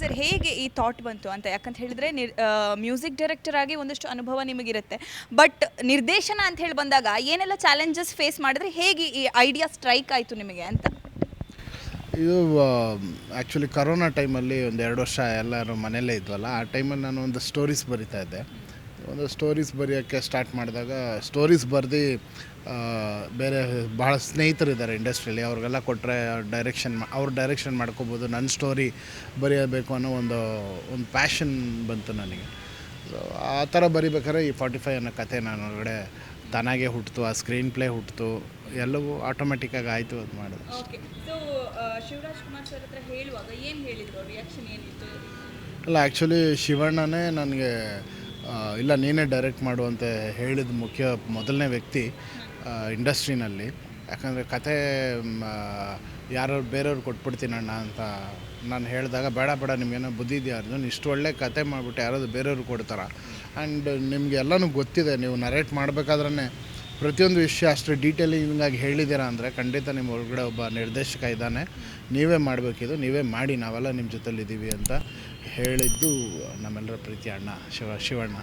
Sir ಹೇಗೆ ಈ thought ಬಂತು ಅಂತ? ಯಾಕಂತ ಹೇಳಿದ್ರೆ ನಿರ್ ಮ್ಯೂಸಿಕ್ ಡೈರೆಕ್ಟರ್ ಆಗಿ ಒಂದಷ್ಟು ಅನುಭವ ನಿಮಗಿರುತ್ತೆ. ಬಟ್ ನಿರ್ದೇಶನ ಅಂತ ಹೇಳಿ ಬಂದಾಗ ಏನೆಲ್ಲ ಚಾಲೆಂಜಸ್ ಫೇಸ್ ಮಾಡಿದ್ರೆ ಹೇಗೆ ಈ ಐಡಿಯಾ ಸ್ಟ್ರೈಕ್ ಆಯಿತು ನಿಮಗೆ ಅಂತ? ಇದು ಆ್ಯಕ್ಚುಲಿ ಕರೋನಾ ಟೈಮಲ್ಲಿ ಒಂದು ಎರಡು ವರ್ಷ ಎಲ್ಲರೂ ಮನೆಯಲ್ಲೇ ಇದ್ವಲ್ಲ, ಆ ಟೈಮಲ್ಲಿ ನಾನು ಒಂದು ಸ್ಟೋರೀಸ್ ಬರಿತಾ ಇದ್ದೆ. ಒಂದು ಸ್ಟೋರೀಸ್ ಬರೆಯೋಕ್ಕೆ ಸ್ಟಾರ್ಟ್ ಮಾಡಿದಾಗ ಸ್ಟೋರೀಸ್ ಬರೆದು ಬೇರೆ ಭಾಳ ಸ್ನೇಹಿತರಿದ್ದಾರೆ ಇಂಡಸ್ಟ್ರಿಯಲ್ಲಿ ಅವ್ರಿಗೆಲ್ಲ ಕೊಟ್ಟರೆ ಡೈರೆಕ್ಷನ್ ಅವ್ರು ಡೈರೆಕ್ಷನ್ ಮಾಡ್ಕೋಬೋದು. ನನ್ನ ಸ್ಟೋರಿ ಬರೆಯಬೇಕು ಅನ್ನೋ ಒಂದು ಒಂದು ಪ್ಯಾಷನ್ ಬಂತು ನನಗೆ. ಸೊ ಆ ಥರ ಬರಿಬೇಕಾದ್ರೆ ಈ ಫಾರ್ಟಿ ಫೈವ್ ಅನ್ನೋ ಕತೆ ನಾನು ಒಳಗಡೆ ತಾನಾಗೆ ಹುಟ್ಟಿತು ಆ ಸ್ಕ್ರೀನ್ ಪ್ಲೇ ಹುಟ್ಟಿತು ಎಲ್ಲವೂ ಆಟೋಮೆಟಿಕ್ಕಾಗಿ ಆಯಿತು ಅದು ಮಾಡಿದೆ. Okay so Shivaraj Kumar sir ಹತ್ರ ಹೇಳುವಾಗ ಏನು ಹೇಳಿದ್ರು? ರಿಯಾಕ್ಷನ್ ಏನಿತ್ತು? ಅಲ್ಲ ಆ್ಯಕ್ಚುಲಿ ಶಿವಣ್ಣನೇ ನನಗೆ ಇಲ್ಲ, ನೀನೇ ಡೈರೆಕ್ಟ್ ಮಾಡುವಂತೆ ಹೇಳಿದ ಮುಖ್ಯ ಮೊದಲನೇ ವ್ಯಕ್ತಿ ಇಂಡಸ್ಟ್ರಿನಲ್ಲಿ. ಯಾಕಂದರೆ ಕತೆ ಯಾರು ಬೇರೆಯವ್ರು ಕೊಟ್ಬಿಡ್ತೀನಣ್ಣ ಅಂತ ನಾನು ಹೇಳಿದಾಗ, ಬೇಡ ಬೇಡ, ನಿಮಗೇನೋ ಬುದ್ಧಿ ಇದೆಯಾ ಅರ್ಜುನ್? ಇಷ್ಟು ಒಳ್ಳೆ ಕತೆ ಮಾಡಿಬಿಟ್ಟು ಯಾರಾದರೂ ಬೇರೆಯವ್ರು ಕೊಡ್ತಾರ? ಆ್ಯಂಡ್ ನಿಮಗೆಲ್ಲನೂ ಗೊತ್ತಿದೆ, ನೀವು ನರೇಟ್ ಮಾಡಬೇಕಾದ್ರೆ ಪ್ರತಿಯೊಂದು ವಿಷಯ ಅಷ್ಟು ಡೀಟೇಲಿಂಗಾಗಿ ಹೇಳಿದ್ದೀರಾ ಅಂದರೆ ಖಂಡಿತ ನಿಮ್ಮ ಒಳಗಡೆ ಒಬ್ಬ ನಿರ್ದೇಶಕ ಇದ್ದಾನೆ. ನೀವೇ ಮಾಡಬೇಕಿದು, ನೀವೇ ಮಾಡಿ, ನಾವೆಲ್ಲ ನಿಮ್ಮ ಜೊತೆಲಿದ್ದೀವಿ ಅಂತ ಹೇಳಿದ್ದು ನಮ್ಮೆಲ್ಲರ ಪ್ರೀತಿ ಅಣ್ಣ, ಶಿವ, ಶಿವಣ್ಣ.